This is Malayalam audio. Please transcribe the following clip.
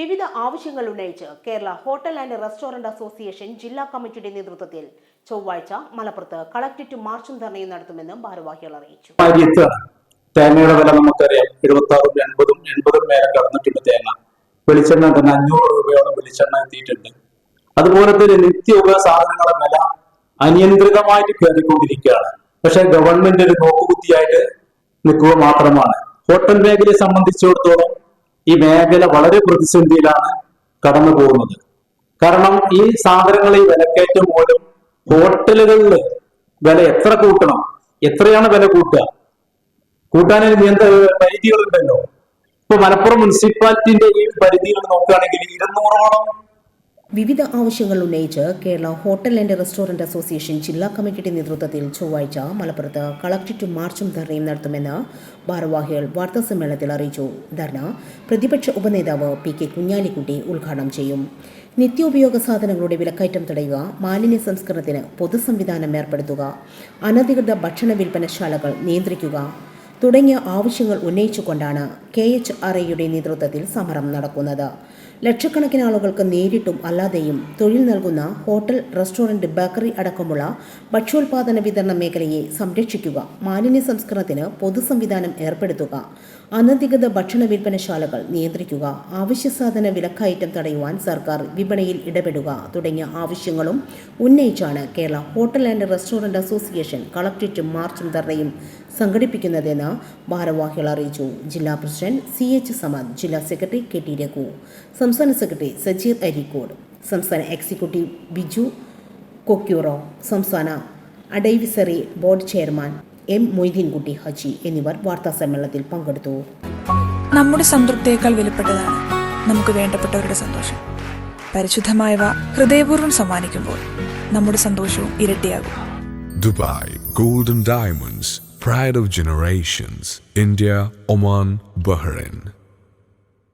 വിവിധ ആവശ്യങ്ങൾ ഉന്നയിച്ച് Kerala hotel and restaurant association ജില്ലാ കമ്മിറ്റിയുടെ നേതൃത്വത്തിൽ ചൊവ്വാഴ്ച മലപ്പുറത്ത് കളക്ടറേറ്റ് മാർച്ചും ധർണയും നടത്തുമെന്നും ഭാരവാഹികൾ അറിയിച്ചു. തേങ്ങയുടെ വില നമുക്കറിയാം. എഴുപത്തി ആറും എൺപതും എൺപതും മേലെ കടന്നിട്ടുണ്ട് തേങ്ങ. വെളിച്ചെണ്ണ തന്നെ അഞ്ഞൂറ് രൂപയോളം വെളിച്ചെണ്ണ എത്തിയിട്ടുണ്ട്. അതുപോലെ തന്നെ നിത്യോപയോഗ സാധനങ്ങളെ വില അനിയന്ത്രിതമായിട്ട് കയറിക്കൊണ്ടിരിക്കുകയാണ്. പക്ഷെ ഗവൺമെന്റ് ഒരു നോക്കുകുത്തിയായിട്ട് നിൽക്കുക മാത്രമാണ്. ഹോട്ടൽ മേഖലയെ സംബന്ധിച്ചിടത്തോളം ഈ മേഖല വളരെ പ്രതിസന്ധിയിലാണ് കടന്നു പോകുന്നത്. കാരണം ഈ സാധനങ്ങൾ ഈ വിലക്കയറ്റം മൂലം ഹോട്ടലുകളിൽ വില എത്ര കൂട്ടണം? എത്രയാണ് വില കൂട്ടുക? കൂട്ടാൻ നിയന്ത്ര പരിധികളുണ്ടല്ലോ. ഇപ്പൊ മലപ്പുറം മുനിസിപ്പാലിറ്റിന്റെ ഈ പരിധികൾ നോക്കുകയാണെങ്കിൽ ഇരുന്നൂറോളം വിവിധ ആവശ്യങ്ങൾ ഉന്നയിച്ച് Kerala hotel and restaurant association ജില്ലാ കമ്മിറ്റിയുടെ നേതൃത്വത്തിൽ ചൊവ്വാഴ്ച മലപ്പുറത്ത് കളക്ടറേറ്റും മാർച്ചും ധർണയും നടത്തുമെന്ന് ഭാരവാഹികൾ വാർത്താസമ്മേളനത്തിൽ അറിയിച്ചു. ധർണ പ്രതിപക്ഷ ഉപനേതാവ് പി കെ കുഞ്ഞാലിക്കുട്ടി ഉദ്ഘാടനം ചെയ്യും. നിത്യോപയോഗ സാധനങ്ങളുടെ വിലക്കയറ്റം തടയുക മാലിന്യ സംസ്കരണത്തിന് പൊതുസംവിധാനം ഏർപ്പെടുത്തുക അനധികൃത ഭക്ഷണ വിൽപ്പനശാലകൾ നിയന്ത്രിക്കുക തുടങ്ങിയ ആവശ്യങ്ങൾ ഉന്നയിച്ചുകൊണ്ടാണ് കെ എച്ച് ആർ നേതൃത്വത്തിൽ സമരം നടക്കുന്നത്. ലക്ഷക്കണക്കിന് ആളുകൾക്ക് നേരിട്ടും അല്ലാതെയും തൊഴിൽ നൽകുന്ന ഹോട്ടൽ റെസ്റ്റോറന്റ് ബേക്കറി അടക്കമുള്ള ഭക്ഷ്യോൽപാദന വിതരണ മേഖലയെ സംരക്ഷിക്കുക മാലിന്യ സംസ്കരണത്തിന് പൊതുസംവിധാനം ഏർപ്പെടുത്തുക അനധികൃത ഭക്ഷണ വിൽപ്പനശാലകൾ നിയന്ത്രിക്കുക അവശ്യസാധന വിലക്കയറ്റം തടയുവാൻ സർക്കാർ വിപണിയിൽ ഇടപെടുക തുടങ്ങിയ ആവശ്യങ്ങളും ഉന്നയിച്ചാണ് Kerala hotel and restaurant association കളക്ടറേറ്റും മാർച്ചും ധർണയും സംഘടിപ്പിക്കുന്നതെന്ന് ഭാരവാഹികൾ അറിയിച്ചു. ജില്ലാ പ്രസിഡന്റ് സി എച്ച് സമദ് ജില്ലാ സെക്രട്ടറി കെ ടി രഘു. സംസ്ഥാന സെക്രട്ടറി സജീർ അരീക്കോട് സംസ്ഥാന എക്സിക്യൂട്ടീവ് ബിജു കൊക്യൂറോ സംസ്ഥാന advisory board chairman M Moideenkutty Haji എന്നിവർ വാർത്താ സമ്മേളനത്തിൽ പങ്കെടുത്തു. നമ്മുടെ സംതൃപ്തിയേക്കാൾ വിലപ്പെട്ടതാണ് നമുക്ക് വേണ്ടപ്പെട്ടവരുടെ സന്തോഷം. പരിശുദ്ധമായവ ഹൃദയപൂർവം സമ്മാനിക്കുമ്പോൾ നമ്മുടെ സന്തോഷവും ഇരട്ടിയാകും. Dubai golden diamonds pride of generations India Oman Bahrain.